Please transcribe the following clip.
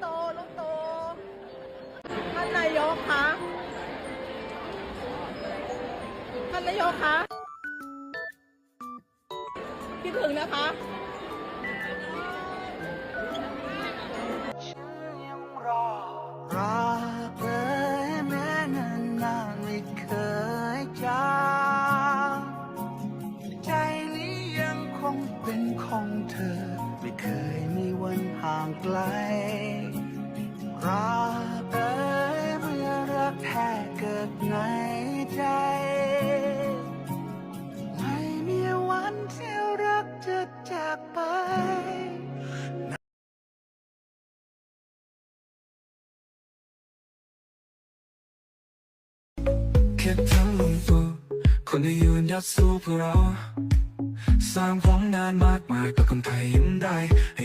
โตลูกโตท่านนายกคะท่านนายกคะคิดถึงนะคะมคยใจนี้ยังคงเป็นของเธอ ไม่เคยมีวันห่างไกล รักเอ้ยเมื่อรักแท้เกิดในใจ ไม่มีวันที่รักจะจากไปแค่ทำลงตัวคนที่ยืนยัดสู้เพื่อเรา สร้างของนานมากมายกับคนไทยยิ้มได้